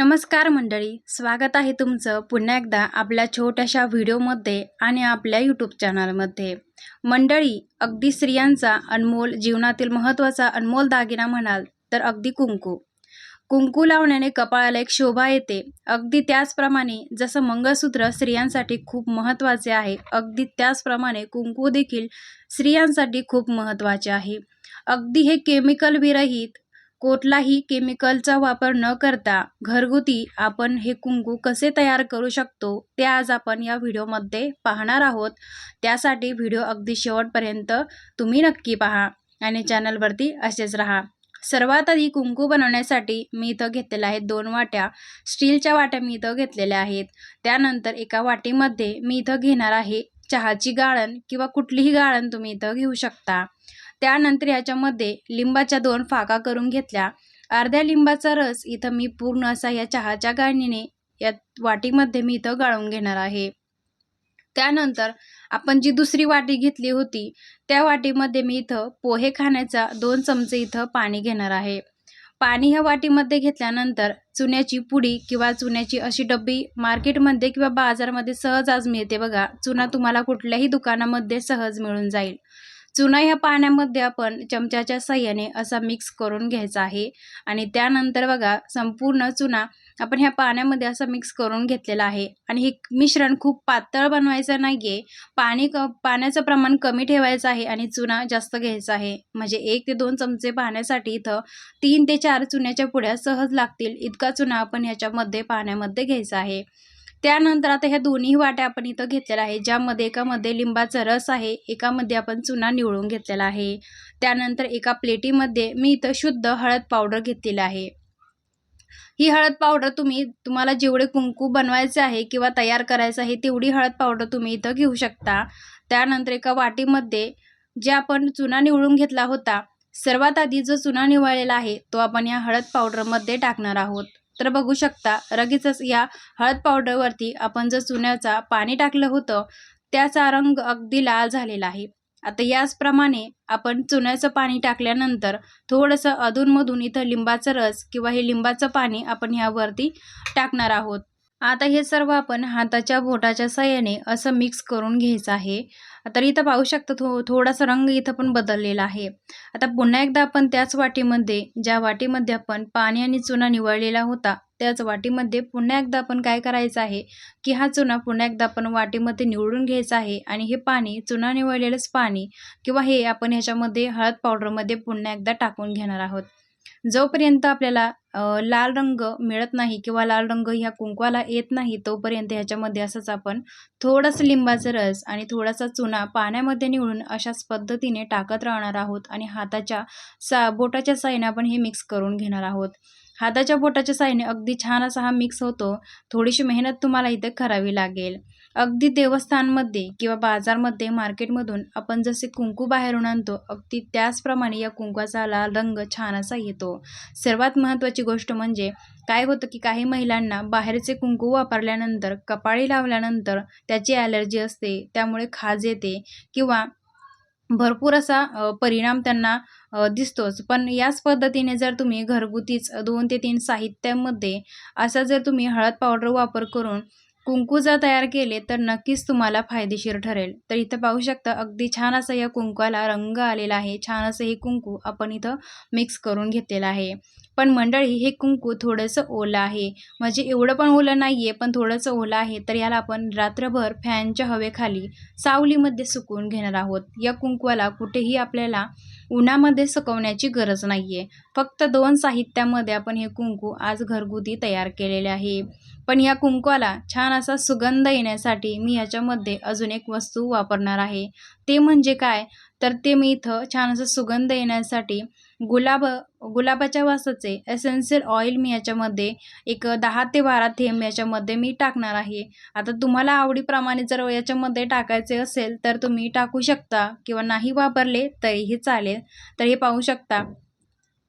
नमस्कार मंडळी स्वागत आहे तुमचं पुन्हा एकदा आपल्या छोट्याशा व्हिडिओमध्ये आणि आपल्या यूट्यूब चॅनलमध्ये मंडळी अगदी स्त्रियांचा अनमोल जीवनातील महत्त्वाचा अनमोल दागिना म्हणाल तर अगदी कुंकू. कुंकू लावण्याने कपाळाला एक शोभा येते. अगदी त्याचप्रमाणे जसं मंगळसूत्र स्त्रियांसाठी खूप महत्त्वाचे आहे अगदी त्याचप्रमाणे कुंकू देखील स्त्रियांसाठी खूप महत्त्वाचे आहे. अगदी हे केमिकल विरहित कुठलाही केमिकलचा वापर न करता घरगुती आपण हे कुंकू कसे तयार करू शकतो ते आज आपण या व्हिडिओमध्ये पाहणार आहोत. त्यासाठी व्हिडिओ अगदी शेवटपर्यंत तुम्ही नक्की पहा आणि चॅनलवरती असेच राहा. सर्वात आधी कुंकू बनवण्यासाठी मी इथं घेतलेल्या आहेत दोन वाट्या स्टीलच्या वाट्या मी इथं घेतलेल्या आहेत. त्यानंतर एका वाटीमध्ये मी इथं घेणार आहे चहाची गाळण किंवा कुठलीही गाळण तुम्ही इथं घेऊ शकता. त्यानंतर याच्यामध्ये लिंबाच्या दोन फाका करून घेतल्या. अर्ध्या लिंबाचा रस इथं मी पूर्ण असा या चहाच्या गाळणीने या वाटीमध्ये मी इथं गाळून घेणार आहे. त्यानंतर आपण जी दुसरी वाटी घेतली होती त्या वाटीमध्ये मी इथं पोहे खाण्याचा दोन चमचे इथं पाणी घेणार आहे. पाणी ह्या वाटीमध्ये घेतल्यानंतर चुन्याची पुडी किंवा चुन्याची अशी डब्बी मार्केटमध्ये किंवा बाजारमध्ये सहज आज मिळते बघा. चुना तुम्हाला कुठल्याही दुकानामध्ये सहज मिळून जाईल. चुना ह्या पाण्यामध्ये आपण चमच्याच्या साह्याने असा मिक्स करून घ्यायचा आहे. आणि त्यानंतर बघा संपूर्ण चुना आपण ह्या पाण्यामध्ये असं मिक्स करून घेतलेला आहे. आणि हे मिश्रण खूप पातळ बनवायचं नाही आहे पाणी क पाण्याचं प्रमाण कमी ठेवायचं आहे आणि चुना जास्त घ्यायचा आहे. म्हणजे एक ते दोन चमचे पाण्यासाठी इथं तीन ते चार चुन्याच्या पुड्या सहज लागतील. इतका चुना आपण ह्याच्यामध्ये पाण्यामध्ये घ्यायचा आहे. त्यानंतर आता ह्या दोन्ही वाट्या आपण इथं घेतलेल्या आहे ज्यामध्ये एकामध्ये लिंबाचा रस आहे एकामध्ये आपण चुना निवळून घेतलेला आहे. त्यानंतर एका प्लेटीमध्ये मी इथं शुद्ध हळद पावडर घेतलेली आहे. ही हळद पावडर तुम्ही तुम्हाला जेवढे कुंकू बनवायचे आहे किंवा तयार करायचं आहे तेवढी हळद पावडर तुम्ही इथं घेऊ शकता. त्यानंतर एका वाटीमध्ये जे आपण चुना निवळून घेतला होता सर्वात आधी जो चुना निवळलेला आहे तो आपण या हळद पावडरमध्ये टाकणार आहोत. तर बघू शकता लगेचच या हळद पावडरवरती आपण जर चुन्याचा पाणी टाकलं होतं त्याचा रंग अगदी लाल झालेला आहे. आता याचप्रमाणे आपण चुन्याचं पाणी टाकल्यानंतर थोडंसं अधूनमधून इथं लिंबाचं रस किंवा हे लिंबाचं पाणी आपण ह्यावरती टाकणार आहोत. आता हे सर्व आपण हाताच्या बोटाच्या साह्याने असं मिक्स करून घ्यायचं आहे. तर इथं पाहू शकता थो थोडासा रंग इथं पण बदललेला आहे. आता पुन्हा एकदा आपण त्याच वाटीमध्ये ज्या वाटीमध्ये आपण पाणी आणि चुना निवळलेला होता त्याच वाटीमध्ये पुन्हा एकदा आपण काय करायचं आहे की हा चुना पुन्हा एकदा आपण वाटीमध्ये निवडून घ्यायचा आहे आणि हे पाणी चुना निवळलेलंच पाणी किंवा हे आपण ह्याच्यामध्ये हळद पावडरमध्ये पुन्हा एकदा टाकून घेणार आहोत. जोपर्यंत आपल्याला लाल रंग मिळत नाही किंवा लाल रंग ह्या कुंकवाला येत नाही तोपर्यंत ह्याच्यामध्ये असंच आपण थोडंसं लिंबाचा रस आणि थोडासा चुना पाण्यामध्ये निवडून अशाच पद्धतीने टाकत राहणार आहोत आणि हाताच्या सा बोटाच्या साईने आपण हे मिक्स करून घेणार आहोत. हाताच्या बोटाच्या साईने अगदी छान असा हा मिक्स होतो. थोडीशी मेहनत तुम्हाला इथे करावी लागेल. अगदी देवस्थानमध्ये किंवा बाजारमध्ये मार्केटमधून आपण जसे कुंकू बाहेरून आणतो अगदी त्याचप्रमाणे या कुंकवाचा लाल रंग छान असा येतो. सर्वात महत्त्वाची गोष्ट म्हणजे काय होतं की काही महिलांना बाहेरचे कुंकू वापरल्यानंतर कपाळी लावल्यानंतर त्याची ॲलर्जी असते त्यामुळे खाज येते किंवा भरपूर असा परिणाम त्यांना दिसतोच. पण याच पद्धतीने जर तुम्ही घरगुतीच दोन ते तीन साहित्यामध्ये असा जर तुम्ही हळद पावडर वापर करून कुंकू जर तयार केले तर नक्कीच तुम्हाला फायदेशीर ठरेल. तर इथं पाहू शकता अगदी छान असं या कुंकवाला रंग आलेला आहे. छान असं हे कुंकू आपण इथं मिक्स करून घेतलेलं आहे. पण मंडळी हे कुंकू थोडंसं ओलं आहे. म्हणजे एवढं पण ओलं नाही आहे पण थोडंसं ओलं आहे. तर याला आपण रात्रभर फॅनच्या हवेखाली सावलीमध्ये सुकवून घेणार आहोत. या कुंकवाला कुठेही आपल्याला उन्हामध्ये सुकवण्याची गरज नाही आहे फक्त दोन साहित्यामध्ये आपण हे कुंकू आज घरगुती तयार केलेले आहे. पण या कुंकवाला छान असा सुगंध येण्यासाठी मी याच्यामध्ये अजून एक वस्तू वापरणार आहे. ते म्हणजे काय? तर ते मी इथं छान असं सुगंध येण्यासाठी गुलाब गुलाबाच्या वासाचे एसेन्शियल ऑइल मी याच्यामध्ये एक दहा ते बारा थेंब याच्यामध्ये मी टाकणार आहे. आता तुम्हाला आवडीप्रमाणे जर याच्यामध्ये टाकायचे असेल तर तुम्ही टाकू शकता किंवा नाही वापरले तरीही चालेल. तर हे पाहू शकता.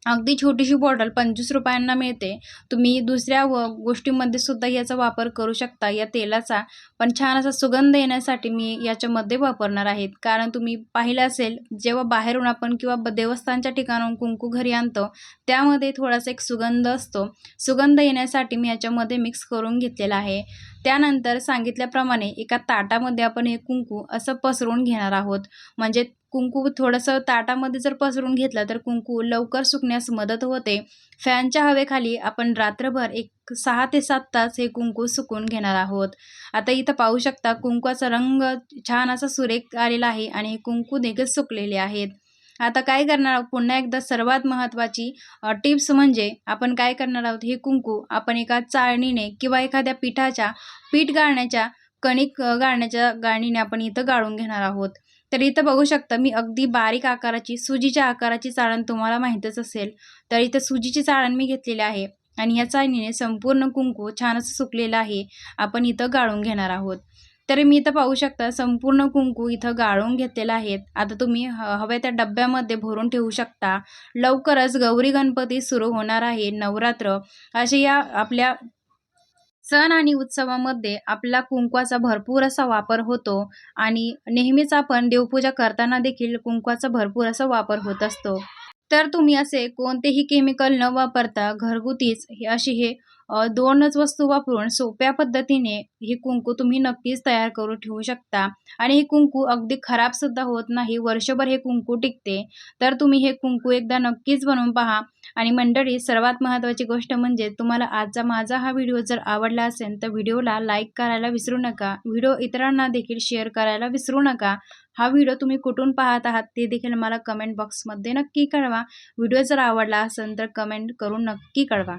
अगदी छोटीशी बॉटल पंचवीस रुपयांना मिळते. तुम्ही दुसऱ्या व गोष्टींमध्ये सुद्धा याचा वापर करू शकता. या तेलाचा पण छान असा सुगंध येण्यासाठी मी याच्यामध्ये वापरणार आहेत कारण तुम्ही पाहिलं असेल जेव्हा बाहेरून आपण किंवा देवस्थानच्या ठिकाणाहून कुंकू घरी आणतो त्यामध्ये थोडासा एक सुगंध असतो. सुगंध येण्यासाठी मी याच्यामध्ये मिक्स करून घेतलेला आहे. त्यानंतर सांगितल्याप्रमाणे एका ताटामध्ये आपण हे कुंकू असं पसरून घेणार आहोत. म्हणजे कुंकू थोडंसं ताटामध्ये जर पसरून घेतलं तर कुंकू लवकर सुकण्यास मदत होते. फॅनच्या हवेखाली आपण रात्रभर एक सहा ते सात तास हे कुंकू सुकून घेणार आहोत. आता इथं पाहू शकता कुंकूचा रंग छान असा सुरेख आलेला आहे आणि हे कुंकू देखील सुकलेले आहेत. आता काय करणार आहोत? पुन्हा एकदा सर्वात महत्त्वाची टिप्स म्हणजे आपण काय करणार आहोत? हे कुंकू आपण एका चाळणीने किंवा एखाद्या पिठाच्या पीठ गाळण्याच्या कणिक गाळण्याच्या गाळणीने आपण इथं गाळून घेणार आहोत. तर इथं बघू शकता मी अगदी बारीक आकाराची सुजीच्या आकाराची चाळण तुम्हाला माहीतच असेल. तर इथं सुजीची चाळण मी घेतलेली आहे आणि या चाळणीने संपूर्ण कुंकू छान असं सुकलेलं आहे. आपण इथं गाळून घेणार आहोत. तर मी इथं पाहू शकता संपूर्ण कुंकू इथं गाळून घेतलेलं आहेत आता तुम्ही ह हव्या त्या डब्यामध्ये भरून ठेवू शकता. लवकरच गौरी गणपती सुरू होणार आहे नवरात्र. असे या आपल्या सण आणि उत्सवामध्ये आपला कुंकवाचा भरपूर असा वापर होतो आणि नेहमीच आपण देवपूजा करताना देखील कुंकवाचा भरपूर असा वापर होत असतो. तर तुम्ही असे कोणतेही केमिकल न वापरता घरगुतीच हे अशी हे दोनच वस्तू वापरून सोप्या पद्धतीने हे कुंकू तुम्ही नक्कीच तयार करून ठेवू शकता. आणि हे कुंकू अगदी खराब सुद्धा होत नाही. वर्षभर हे कुंकू टिकते. तर तुम्ही हे कुंकू एकदा नक्कीच बनवून पहा. आणि मंडळी सर्वात महत्त्वाची गोष्ट म्हणजे तुम्हाला आजचा माझा हा व्हिडिओ जर आवडला असेल तर व्हिडिओला लाईक करायला विसरू नका. व्हिडिओ इतरांना देखील शेअर करायला विसरू नका. हा व्हिडिओ तुम्ही कुठून पाहत आहात ते देखील मला कमेंट बॉक्समध्ये नक्की कळवा. व्हिडिओ जर आवडला असेल तर कमेंट करून नक्की कळवा.